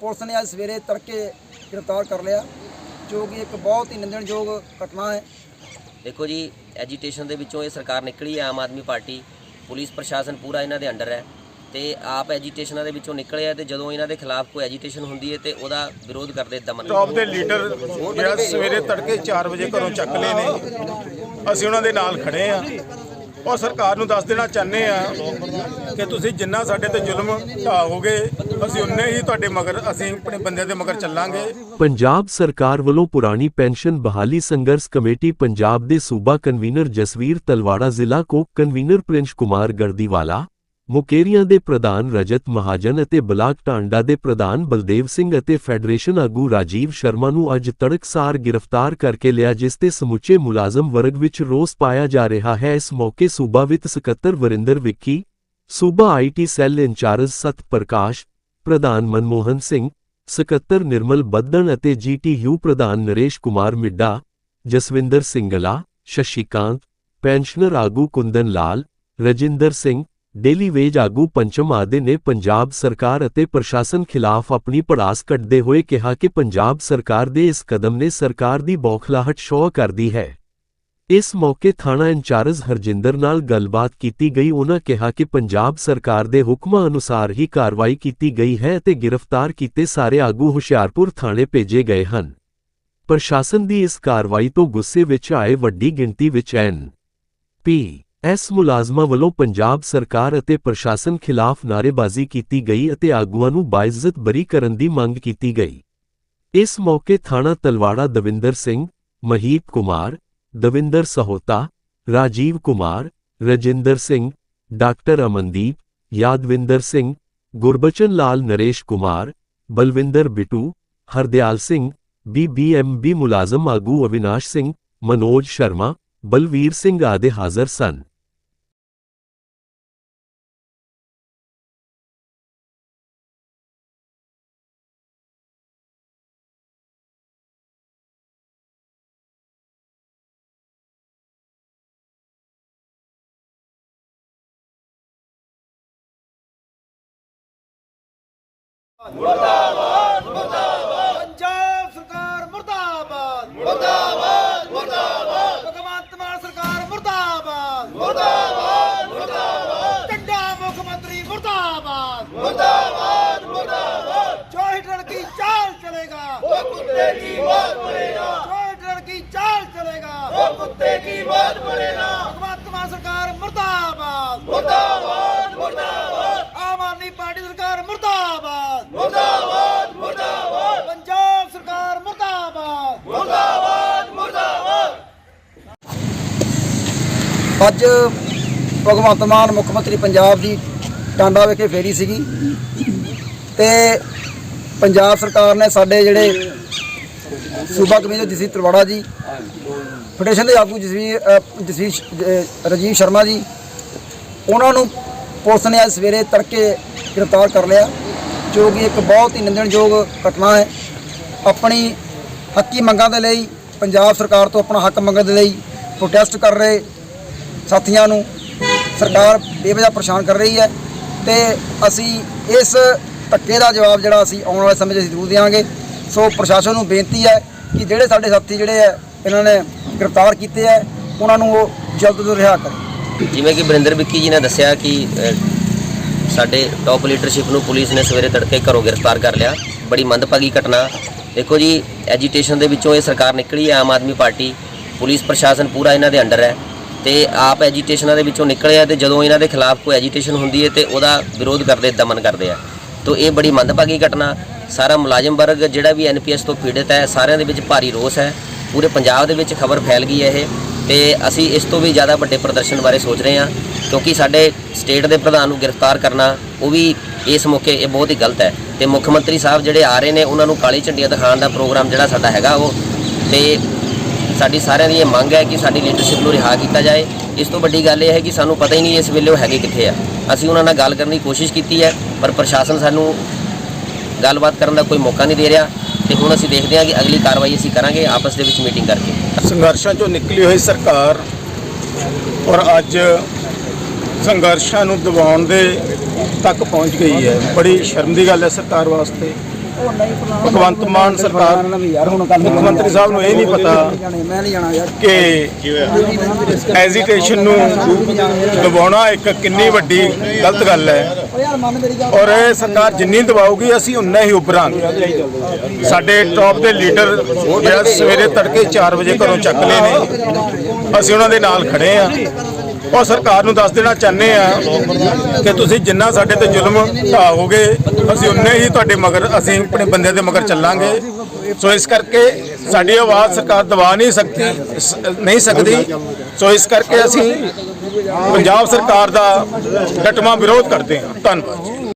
Police ਨੇ ਅੱਜ ਸਵੇਰੇ ਤੜਕੇ ਗ੍ਰਿਫਤਾਰ ਕਰ ਲਿਆ ਜੋ ਕਿ ਇੱਕ ਬਹੁਤ ਹੀ ਨਿੰਦਣਯੋਗ ਘਟਨਾ ਹੈ। ਦੇਖੋ ਜੀ ਐਜੀਟੇਸ਼ਨ ਦੇ ਵਿੱਚੋਂ ਇਹ ਸਰਕਾਰ ਨਿਕਲੀ ਹੈ ਆਮ ਆਦਮੀ ਪਾਰਟੀ ਪੁਲਿਸ ਪ੍ਰਸ਼ਾਸਨ ਪੂਰਾ ਇਹਨਾਂ ਦੇ ਅੰਡਰ ਹੈ ਤੇ ਆਪ ਐਜੀਟੇਸ਼ਨਾਂ ਦੇ ਵਿੱਚੋਂ ਨਿਕਲੇ ਆ ਤੇ ਜਦੋਂ ਇਹਨਾਂ ਦੇ ਖਿਲਾਫ ਕੋਈ ਐਜੀਟੇਸ਼ਨ ਹੁੰਦੀ ਹੈ ਤੇ ਉਹਦਾ ਵਿਰੋਧ ਕਰਦੇ ਦਮਨ। ਟੌਪ ਦੇ ਲੀਡਰ ਜਿਹੜਾ ਸਵੇਰੇ ਤੜਕੇ 4 ਵਜੇ ਘਰੋਂ ਚੱਕ ਲਏ ਨੇ ਅਸੀਂ ਉਹਨਾਂ ਦੇ ਨਾਲ ਖੜੇ ਆ। ਔਰ ਸਰਕਾਰ ਨੂੰ ਦੱਸ ਦੇਣਾ ਚਾਹੁੰਦੇ ਆ ਕਿ ਤੁਸੀਂ ਜਿੰਨਾ ਸਾਡੇ ਤੇ ਜ਼ੁਲਮ ਢਾਹੋਗੇ, ਅਸੀਂ ਉਨੇ ਹੀ ਤੁਹਾਡੇ ਮਗਰ, ਅਸੀਂ ਆਪਣੇ ਬੰਦਿਆਂ ਦੇ ਮਗਰ ਚੱਲਾਂਗੇ। ਪੰਜਾਬ ਸਰਕਾਰ ਵੱਲੋਂ ਪੁਰਾਣੀ ਪੈਨਸ਼ਨ ਬਹਾਲੀ ਸੰਘਰਸ਼ ਕਮੇਟੀ ਪੰਜਾਬ ਦੇ ਸੂਬਾ ਕਨਵੀਨਰ ਜਸਵੀਰ ਤਲਵਾੜਾ, ਜ਼ਿਲ੍ਹਾ ਕੋ ਕਨਵੀਨਰ ਪ੍ਰਿੰਸ਼ ਕੁਮਾਰ ਗਰਦੀਵਾਲਾ ਮੁਕੇਰੀਆਂ ਦੇ ਪ੍ਰਧਾਨ ਰਜਤ ਮਹਾਜਨ ਅਤੇ ਬਲਾਕ ਟਾਂਡਾ ਦੇ ਪ੍ਰਧਾਨ ਬਲਦੇਵ ਸਿੰਘ ਅਤੇ ਫੈਡਰੇਸ਼ਨ ਆਗੂ ਰਾਜੀਵ ਸ਼ਰਮਾ ਨੂੰ ਅੱਜ ਤੜਕਸਾਰ ਗ੍ਰਿਫਤਾਰ ਕਰਕੇ ਲਿਆ, ਜਿਸ ਤੇ ਸਮੁੱਚੇ ਮੁਲਾਜ਼ਮ ਵਰਗ ਵਿੱਚ ਰੋਸ ਪਾਇਆ ਜਾ ਰਿਹਾ ਹੈ। ਇਸ ਮੌਕੇ ਸੂਬਾ ਵਿੱਤ ਸਕੱਤਰ ਵਰਿੰਦਰ ਵਿੱਕੀ, ਸੂਬਾ ਆਈਟੀ ਸੈੱਲ ਇੰਚਾਰਜ ਸਤ ਪ੍ਰਕਾਸ਼ ਪ੍ਰਧਾਨ ਮਨਮੋਹਨ ਸਿੰਘ, ਸਕੱਤਰ ਨਿਰਮਲ ਬੱਦਣ ਅਤੇ ਜੀਟੀਯੂ ਪ੍ਰਧਾਨ ਨਰੇਸ਼ ਕੁਮਾਰ ਮਿੱਡਾ, ਜਸਵਿੰਦਰ ਸਿੰਗਲਾ, ਸ਼ਸ਼ੀਕਾਂਤ, ਪੈਨਸ਼ਨਰ ਆਗੂ ਕੁੰਦਨ ਲਾਲ, ਰਜਿੰਦਰ ਸਿੰਘ ਡੇਲੀ ਵੇਜ ਆਗੂ ਪੰਚਮ ਆਦੇ ਨੇ ਪੰਜਾਬ ਸਰਕਾਰ ਅਤੇ ਪ੍ਰਸ਼ਾਸਨ ਖਿਲਾਫ ਆਪਣੀ ਪੜਾਸ ਕੱਢਦੇ ਹੋਏ ਕਿਹਾ ਕਿ ਪੰਜਾਬ ਸਰਕਾਰ ਦੇ ਇਸ ਕਦਮ ਨੇ ਸਰਕਾਰ ਦੀ ਬੌਖਲਾਹਟ ਸ਼ੋਅ ਕਰਦੀ ਹੈ। ਇਸ ਮੌਕੇ ਥਾਣਾ ਇੰਚਾਰਜ ਹਰਜਿੰਦਰ ਨਾਲ ਗੱਲਬਾਤ ਕੀਤੀ ਗਈ। ਉਹਨਾਂ ਕਿਹਾ ਕਿ ਪੰਜਾਬ ਸਰਕਾਰ ਦੇ ਹੁਕਮਾਂ ਅਨੁਸਾਰ ਹੀ ਕਾਰਵਾਈ ਕੀਤੀ ਗਈ ਹੈ ਅਤੇ ਗ੍ਰਿਫਤਾਰ ਕੀਤੇ ਸਾਰੇ ਆਗੂ ਹੁਸ਼ਿਆਰਪੁਰ ਥਾਣੇ ਭੇਜੇ ਗਏ ਹਨ। ਪ੍ਰਸ਼ਾਸਨ ਦੀ ਇਸ ਕਾਰਵਾਈ ਤੋਂ ਗੁੱਸੇ ਵਿੱਚ ਆਏ ਵੱਡੀ ਗਿਣਤੀ ਵਿੱਚ ਐਨ ਪੀ ਇਸ ਮੁਲਾਜ਼ਮਾਂ ਵੱਲੋਂ ਪੰਜਾਬ ਸਰਕਾਰ ਅਤੇ ਪ੍ਰਸ਼ਾਸਨ ਖਿਲਾਫ ਨਾਅਰੇਬਾਜ਼ੀ ਕੀਤੀ ਗਈ ਅਤੇ ਆਗੂਆਂ ਨੂੰ ਬਾਇਜ਼ਤ ਬਰੀ ਕਰਨ ਦੀ ਮੰਗ ਕੀਤੀ ਗਈ। ਇਸ ਮੌਕੇ ਥਾਣਾ ਤਲਵਾੜਾ ਦਵਿੰਦਰ ਸਿੰਘ, ਮਹੀਪ ਕੁਮਾਰ, ਦਵਿੰਦਰ ਸਹੋਤਾ, ਰਾਜੀਵ ਕੁਮਾਰ, ਰਜਿੰਦਰ ਸਿੰਘ, ਡਾਕਟਰ ਅਮਨਦੀਪ, ਯਾਦਵਿੰਦਰ ਸਿੰਘ, ਗੁਰਬਚਨ ਲਾਲ ਨਰੇਸ਼ ਕੁਮਾਰ, ਬਲਵਿੰਦਰ ਬਿਟੂ, ਹਰਦਿਆਲ ਸਿੰਘ ਬੀਬੀਐਮਬੀ ਮੁਲਾਜ਼ਮ ਆਗੂ ਅਵਿਨਾਸ਼ ਸਿੰਘ, ਮਨੋਜ ਸ਼ਰਮਾ, ਬਲਵੀਰ ਸਿੰਘ ਆਦਿ ਹਾਜ਼ਰ ਸਨ। ਪੰਜਾਬ ਸਰਕਾਰ ਮੁਰਦਾਬਾਦ ਮੁਰਦਾਬਾਦ ਮੁਰਦਾਬਾਦ ਭਗਵੰਤ ਮਾਨ ਸਰਕਾਰ ਮੁਰਦਾਬਾਦ ਮੁਰਦਾਬਾਦ ਮੁਰਦਾਬਾਦ ਟੰਡਾ ਮੁੱਖ ਮੰਤਰੀ ਮੁਰਦਾਬਾਦ ਮੁਰਦਾਬਾਦ ਮੁਰਦਾਬਾਦ ਜੋ ਹਿਟਲਰ ਕੀ ਚਾਲ ਚਲੇਗਾ ਉਹ ਕੁੱਤੇ ਕੀ ਮੌਤ ਮਰੇਗਾ ਜੋ ਹਿਟਲਰ ਕੀ ਚਾਲ ਚਲੇਗਾ ਉਹ ਕੁੱਤੇ ਕੀ ਮੌਤ ਮਰੇਗਾ ਭਗਵੰਤ ਮਾਨ ਸਰਕਾਰ ਮੁਰਦਾਬਾਦ ਮੁਰਦਾਬਾਦ ਮੁਰਦਾਬਾਦ ਆਮ ਆਦਮੀ ਪਾਰਟੀ ਸਰਕਾਰ ਮੁਰਦਾਬਾਦ ਮੁਰਦਾਬਾਦ ਮੁਰਦਾਬਾਦ ਪੰਜਾਬ ਸਰਕਾਰ ਮੁਰਦਾਬਾਦ ਮੁਰਦਾਬਾਦ ਮੁਰਦਾਬਾਦ ਅੱਜ ਭਗਵੰਤ ਮਾਨ ਮੁੱਖ ਮੰਤਰੀ ਪੰਜਾਬ ਦੀ ਟਾਂਡਾ ਵਿਖੇ ਫੇਰੀ ਸੀਗੀ ਤੇ ਪੰਜਾਬ ਸਰਕਾਰ ਨੇ ਸਾਡੇ ਜਿਹੜੇ ਸੂਬਾ ਕਮਿਸ਼ਨਰ ਜਸਵੀਰ ਤਲਵਾੜਾ ਜੀ ਫੈਡਰੇਸ਼ਨ ਦੇ ਆਗੂ ਜਸਵੀਰ ਅ, ਜਸਵੀਰ ਸ਼- ਰਾਜੀਵ ਸ਼ਰਮਾ ਜੀ ਉਹਨਾਂ ਨੂੰ ਪੁਲਿਸ ਨੇ ਅੱਜ ਸਵੇਰੇ ਤੜਕੇ ਗ੍ਰਿਫਤਾਰ ਕਰ ਲਿਆ ਜੋ ਕਿ ਇੱਕ ਬਹੁਤ ਹੀ ਨਿੰਦਣਯੋਗ ਘਟਨਾ ਹੈ। ਆਪਣੀ ਹੱਕੀ ਮੰਗਾਂ ਦੇ ਲਈ ਪੰਜਾਬ ਸਰਕਾਰ ਤੋਂ ਆਪਣਾ ਹੱਕ ਮੰਗਣ ਦੇ ਲਈ ਪ੍ਰੋਟੈਸਟ ਕਰ ਰਹੇ ਸਾਥੀਆਂ ਨੂੰ ਸਰਕਾਰ ਬੇਵਜ੍ਹਾ ਪਰੇਸ਼ਾਨ ਕਰ ਰਹੀ ਹੈ ਤੇ ਅਸੀਂ ਇਸ ਧੱਕੇ ਦਾ ਜਵਾਬ ਜਿਹੜਾ ਅਸੀਂ ਆਉਣ ਵਾਲੇ ਸਮੇਂ 'ਚ ਜ਼ਰੂਰ ਦੇਵਾਂਗੇ ਸੋ ਪ੍ਰਸ਼ਾਸਨ ਨੂੰ ਬੇਨਤੀ ਹੈ ਕਿ ਜਿਹੜੇ ਸਾਡੇ ਸਾਥੀ ਜਿਹੜੇ ਹੈ, ਇਹਨਾਂ ਨੇ ਗ੍ਰਿਫਤਾਰ ਕੀਤੇ ਹੈ, ਉਹਨਾਂ ਨੂੰ ਉਹ ਜਲਦ ਤੋਂ ਰਿਹਾ ਕਰੇ। ਜਿਵੇਂ ਕਿ ਬਰਿੰਦਰ ਵਿੱਕੀ ਜੀ ਨੇ ਦੱਸਿਆ ਕਿ ਸਾਡੇ ਟੌਪ ਲੀਡਰਸ਼ਿਪ ਨੂੰ ਪੁਲਿਸ ਨੇ ਸਵੇਰੇ ਤੜਕੇ ਘਰੋਂ ਗ੍ਰਿਫਤਾਰ ਕਰ ਲਿਆ। ਬੜੀ ਮੰਦਭਾਗੀ ਘਟਨਾ। ਦੇਖੋ ਜੀ ਐਜੀਟੇਸ਼ਨ ਦੇ ਵਿੱਚੋਂ ਇਹ ਸਰਕਾਰ ਨਿਕਲੀ ਹੈ, ਆਮ ਆਦਮੀ ਪਾਰਟੀ। ਪੁਲਿਸ ਪ੍ਰਸ਼ਾਸਨ ਪੂਰਾ ਇਹਨਾਂ ਦੇ ਅੰਡਰ ਹੈ। ਤੇ ਆਪ ਐਜੀਟੇਸ਼ਨਾਂ ਦੇ ਵਿੱਚੋਂ ਨਿਕਲੇ ਆ ਤੇ ਜਦੋਂ ਇਹਨਾਂ ਦੇ ਖਿਲਾਫ ਕੋਈ ਐਜੀਟੇਸ਼ਨ ਹੁੰਦੀ ਹੈ ਤੇ ਉਹਦਾ ਵਿਰੋਧ ਕਰਦੇ, ਦਮਨ ਕਰਦੇ ਆ। ਤੋ ਇਹ ਬੜੀ ਮੰਦਭਾਗੀ ਘਟਨਾ, ਸਾਰਾ ਮੁਲਾਜ਼ਮ ਵਰਗ ਜਿਹੜਾ ਵੀ ਐਨਪੀਐਸ ਤੋਂ ਪੀੜਤ ਹੈ, ਸਾਰਿਆਂ ਦੇ ਵਿੱਚ ਭਾਰੀ ਰੋਸ ਹੈ। ਪੂਰੇ ਪੰਜਾਬ ਦੇ ਵਿੱਚ ਖਬਰ ਫੈਲ ਗਈ ਹੈ ਇਹ ਤੇ ਅਸੀਂ ਇਸ ਤੋਂ ਵੀ ਜ਼ਿਆਦਾ ਵੱਡੇ ਪ੍ਰਦਰਸ਼ਨ ਬਾਰੇ ਸੋਚ ਰਹੇ ਹਾਂ ਕਿਉਂਕਿ ਸਾਡੇ ਸਟੇਟ ਦੇ ਪ੍ਰਧਾਨ ਨੂੰ ਗ੍ਰਿਫਤਾਰ ਕਰਨਾ, ਉਹ ਵੀ ਇਸ ਮੌਕੇ ਇਹ ਬਹੁਤ ਹੀ ਗਲਤ ਹੈ। ਤੇ ਮੁੱਖ ਮੰਤਰੀ ਸਾਹਿਬ ਜਿਹੜੇ ਆ ਰਹੇ ਨੇ, ਉਹਨਾਂ ਨੂੰ ਕਾਲੀ ਝੰਡੀਆਂ ਦਿਖਾਉਣ ਦਾ ਪ੍ਰੋਗਰਾਮ ਜਿਹੜਾ ਸਾਡਾ ਹੈਗਾ ਉਹ, ਤੇ ਸਾਡੀ ਸਾਰਿਆਂ ਦੀ ਇਹ ਮੰਗ ਹੈ ਕਿ ਸਾਡੀ ਲੀਡਰਸ਼ਿਪ ਨੂੰ ਰਿਹਾ ਕੀਤਾ ਜਾਏ। ਇਸ ਤੋਂ ਵੱਡੀ ਗੱਲ ਇਹ ਹੈ ਕਿ ਸਾਨੂੰ ਪਤਾ ਹੀ ਨਹੀਂ ਇਸ ਵੇਲੇ ਉਹ ਹੈਗੇ ਕਿੱਥੇ ਆ। ਅਸੀਂ ਉਹਨਾਂ ਨਾਲ ਗੱਲ ਕਰਨ ਦੀ ਕੋਸ਼ਿਸ਼ ਕੀਤੀ ਹੈ, ਪਰ ਪ੍ਰਸ਼ਾਸਨ ਸਾਨੂੰ ਗੱਲਬਾਤ ਕਰਨ ਦਾ ਕੋਈ ਮੌਕਾ ਨਹੀਂ ਦੇ ਰਿਹਾ ਤੇ ਹੁਣ ਅਸੀਂ ਦੇਖਦੇ ਹਾਂ ਕਿ ਅਗਲੀ ਕਾਰਵਾਈ ਅਸੀਂ ਕਰਾਂਗੇ, ਆਪਸ ਦੇ ਵਿੱਚ ਮੀਟਿੰਗ ਕਰਕੇ। ਸੰਘਰਸ਼ਾਂ ਚੋਂ ਨਿਕਲੀ ਹੋਈ ਸਰਕਾਰ ਔਰ ਅੱਜ ਸੰਘਰਸ਼ਾਂ ਨੂੰ ਦਬਾਉਣ ਦੇ ਤੱਕ ਪਹੁੰਚ ਗਈ ਹੈ। ਬੜੀ ਸ਼ਰਮ ਦੀ ਗੱਲ ਹੈ ਸਰਕਾਰ ਵਾਸਤੇ। ਭਗਵੰਤ ਮਾਨ ਸਰਕਾਰ ਮੁੱਖ ਮੰਤਰੀ ਸਾਹਿਬ ਨੂੰ ਇਹ ਨਹੀਂ ਪਤਾ ਕਿ ਐਜੀਟੇਸ਼ਨ ਨੂੰ ਦਬਾਉਣਾ ਇੱਕ ਕਿੰਨੀ ਵੱਡੀ ਗਲਤ ਗੱਲ ਹੈ। ਔਰ ਇਹ ਸਰਕਾਰ ਜਿੰਨੀ ਦਬਾਊਗੀ, ਅਸੀਂ ਉਨਾ ਹੀ ਉੱਭਰਾਂਗੇ। ਸਾਡੇ ਟੌਪ ਦੇ ਲੀਡਰ ਜਿਹੜਾ ਸਵੇਰੇ ਤੜਕੇ 4 ਵਜੇ ਘਰੋਂ ਚੱਕ ਲਏ ਨੇ। ਅਸੀਂ ਉਹਨਾਂ ਦੇ ਨਾਲ ਖੜੇ ਆ। ਔਰ ਸਰਕਾਰ ਨੂੰ ਦੱਸ ਦੇਣਾ ਚਾਹੁੰਦੇ ਆ ਕਿ ਤੁਸੀਂ ਜਿੰਨਾ ਸਾਡੇ ਤੇ ਜ਼ੁਲਮ ਢਾਹੋਗੇ ਅਸੀਂ ਉਨੇ ਹੀ ਤੁਹਾਡੇ ਮਗਰ, ਅਸੀਂ ਆਪਣੇ ਬੰਦੇ ਦੇ ਮਗਰ ਚੱਲਾਂਗੇ। ਸੋ ਇਸ ਕਰਕੇ ਸਾਡੀ ਆਵਾਜ਼ ਸਰਕਾਰ ਦਬਾ ਨਹੀਂ ਸਕਦੀ ਨਹੀਂ ਸਕਦੀ। ਸੋ ਇਸ ਕਰਕੇ ਅਸੀਂ ਪੰਜਾਬ ਸਰਕਾਰ ਦਾ ਡਟਵਾਂ ਵਿਰੋਧ ਕਰਦੇ ਹਾਂ। ਧੰਨਵਾਦ